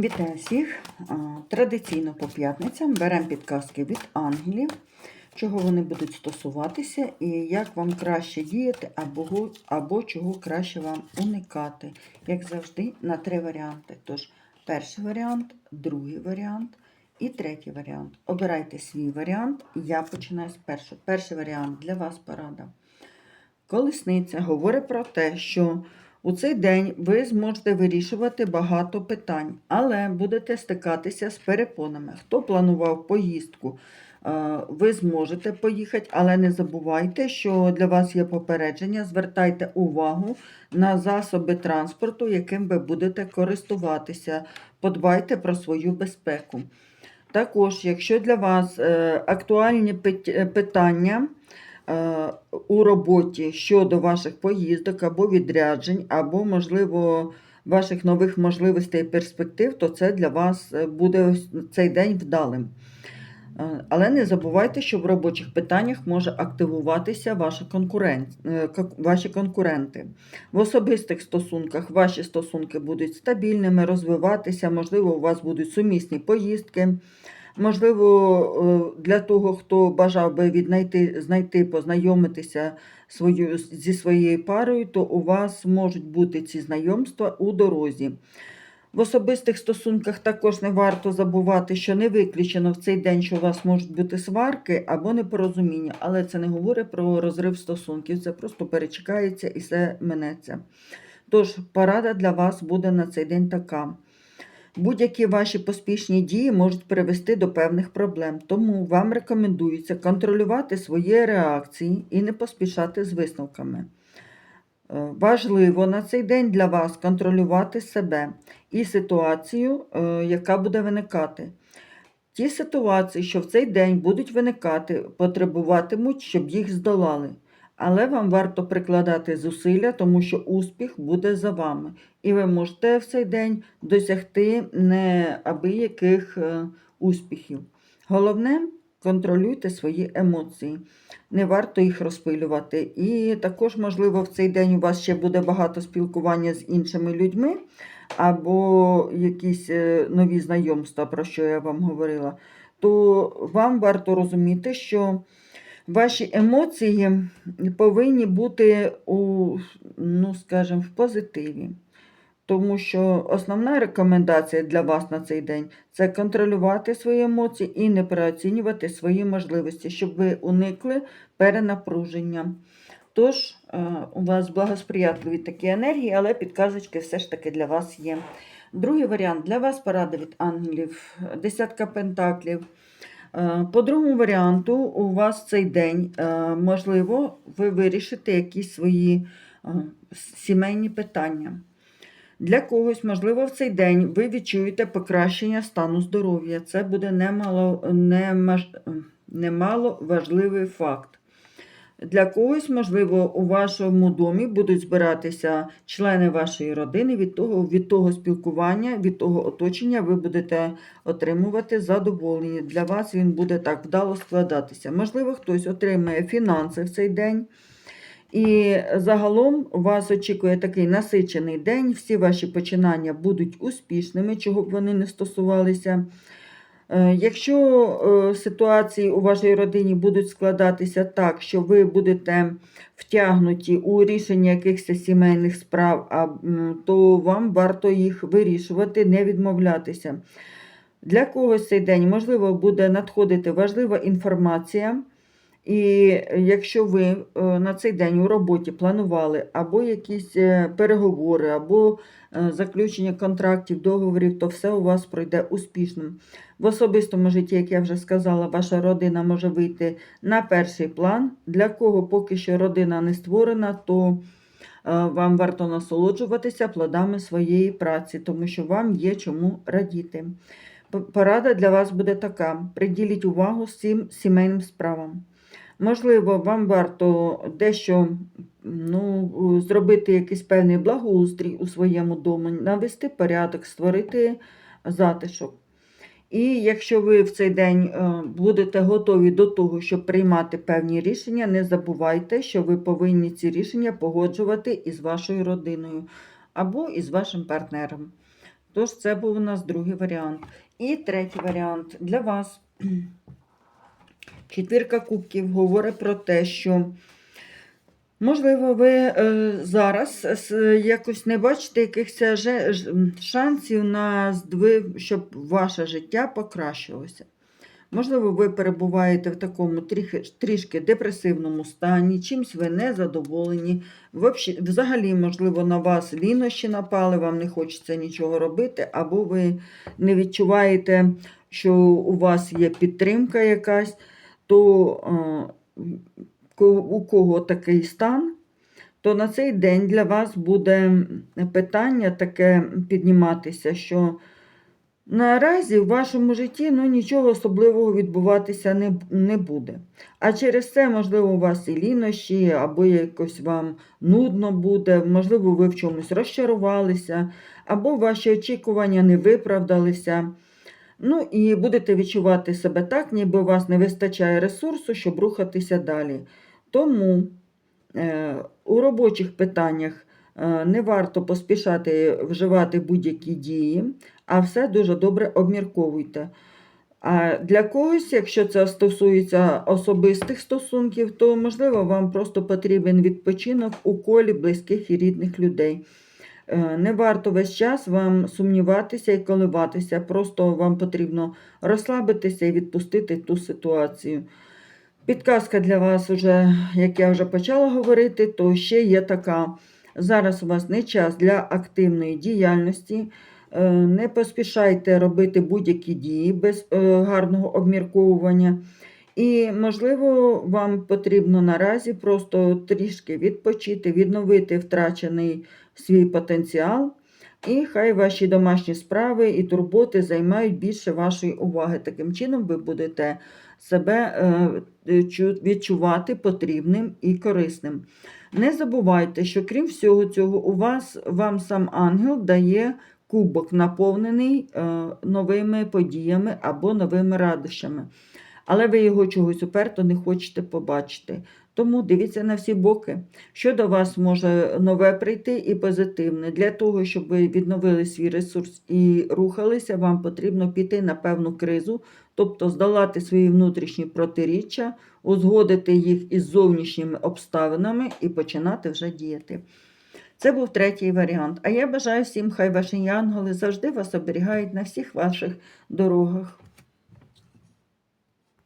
Вітаю всіх! Традиційно по п'ятницям беремо підказки від ангелів, чого вони будуть стосуватися і як вам краще діяти або, або чого краще вам уникати. Як завжди, на три варіанти. Тож, перший варіант, другий варіант і третій варіант. Обирайте свій варіант. Я починаю з першого. Перший варіант для вас порада. Колесниця говорить про те, що у цей день ви зможете вирішувати багато питань, але будете стикатися з перепонами. Хто планував поїздку, е, ви зможете поїхати, але не забувайте, що для вас є попередження. Звертайте увагу на засоби транспорту, яким ви будете користуватися. Подбайте про свою безпеку. Також, якщо для вас е, актуальні питання, у роботі щодо ваших поїздок або відряджень, або, можливо, ваших нових можливостей і перспектив, то це для вас е, буде цей день вдалим. Е, Але не забувайте, що в робочих питаннях може активуватися ваша конкурент, е, ваші конкуренти. В особистих стосунках ваші стосунки будуть стабільними, розвиватися, можливо, у вас будуть сумісні поїздки. Можливо, е, для того, хто бажав би віднайти, знайти, познайомитися свою, зі своєю парою, то у вас можуть бути ці знайомства у дорозі. В особистих стосунках також не варто забувати, що не виключено в цей день, що у вас можуть бути сварки або непорозуміння, але це не говорить про розрив стосунків, це просто перечекається і все минеться. Тож, порада для вас буде на цей день така. Будь-які ваші поспішні дії можуть привести до певних проблем, тому вам рекомендується контролювати свої реакції і не поспішати з висновками. Е, Важливо на цей день для вас контролювати себе і ситуацію, е, яка буде виникати. Ті ситуації, що в цей день будуть виникати, потребуватимуть, щоб їх здолали. Але вам варто прикладати зусилля, тому що успіх буде за вами. І ви можете в цей день досягти неабияких е, успіхів. Головне, контролюйте свої емоції. Не варто їх розпилювати. І також, можливо, в цей день у вас ще буде багато спілкування з іншими людьми, або якісь е, нові знайомства, про що я вам говорила, то вам варто розуміти, що ваші емоції повинні бути у, ну, скажімо, в позитиві. Тому що основна рекомендація для вас на цей день це контролювати свої емоції і не переоцінювати свої можливості, щоб ви уникли перенапруження. Тож, е, у вас благосприятливі такі енергії, але підказочки все ж таки для вас є. Другий варіант для вас порада від ангелів, десятка пентаклів. Е, По другому варіанту, у вас цей день, е, можливо, ви вирішите якісь свої е, сімейні питання. Для когось, можливо, в цей день ви відчуєте покращення стану здоров'я. Це буде немало, немало важливий факт. Для когось, можливо, у вашому домі будуть збиратися члени вашої родини. Від того, від того спілкування, від того оточення ви будете отримувати задоволення. Для вас він буде так вдало складатися. Можливо, хтось отримає фінанси в цей день. І загалом вас очікує такий насичений день. Всі ваші починання будуть успішними, чого б вони не стосувалися. Е, Якщо е, ситуації у вашій родині будуть складатися так, що ви будете втягнуті у рішення якихось сімейних справ, то вам варто їх вирішувати, не відмовлятися. Для когось цей день, можливо, буде надходити важлива інформація. І якщо ви е, на цей день у роботі планували або якісь е, переговори, або е, заключення контрактів, договорів, то все у вас пройде успішно. В особистому житті, як я вже сказала, ваша родина може вийти на перший план. Для кого поки що родина не створена, то вам варто насолоджуватися плодами своєї праці, тому що вам є чому радіти. Порада для вас буде така: приділіть увагу всім сімейним справам. Можливо, вам варто дещо ну, зробити якийсь певний благоустрій у своєму домі, навести порядок, створити затишок. І якщо ви в цей день е, будете готові до того, щоб приймати певні рішення, не забувайте, що ви повинні ці рішення погоджувати із вашою родиною або із вашим партнером. Тож, це був у нас другий варіант. І третій варіант для вас. Четвірка кубків говорить про те, що, можливо, ви е, зараз якось не бачите якихось шансів на здвиг, щоб ваше життя покращилося. Можливо, ви перебуваєте в такому трішки, депресивному стані, чимсь ви не задоволені. Взагалі, можливо, на вас лінощі напали, вам не хочеться нічого робити, або ви не відчуваєте, що у вас є підтримка якась, то е, у кого такий стан, то на цей день для вас буде питання таке підніматися, що Наразі в вашому житті ну, нічого особливого відбуватися не, не буде. А через це, можливо, у вас і лінощі, або якось вам нудно буде, можливо, ви в чомусь розчарувалися, або ваші очікування не виправдалися. Ну і будете відчувати себе так, ніби у вас не вистачає ресурсу, щоб рухатися далі. Тому е, у робочих питаннях е, не варто поспішати вживати будь-які дії, а все дуже добре обмірковуйте. А для когось, якщо це стосується особистих стосунків, то можливо вам просто потрібен відпочинок у колі близьких і рідних людей. Е, Не варто весь час вам сумніватися і коливатися, просто вам потрібно розслабитися і відпустити ту ситуацію. Підказка для вас, уже, як я вже почала говорити, то ще є така. Зараз у вас не час для активної діяльності. Е, Не поспішайте робити будь-які дії без е, гарного обмірковування. І, можливо, вам потрібно наразі просто трішки відпочити, відновити втрачений свій потенціал. І хай ваші домашні справи і турботи займають більше вашої уваги. Таким чином, ви будете себе е, відчувати потрібним і корисним. Не забувайте, що крім всього цього, у вас вам сам ангел дає кубок, наповнений е, новими подіями або новими радощами. Але ви його чогось уперто не хочете побачити. Тому дивіться на всі боки, що до вас може нове прийти і позитивне. Для того, щоб ви відновили свій ресурс і рухалися, вам потрібно піти на певну кризу, тобто здолати свої внутрішні протиріччя, узгодити їх із зовнішніми обставинами і починати вже діяти. Це був третій варіант. А я бажаю всім, хай ваші янголи завжди вас оберігають на всіх ваших дорогах.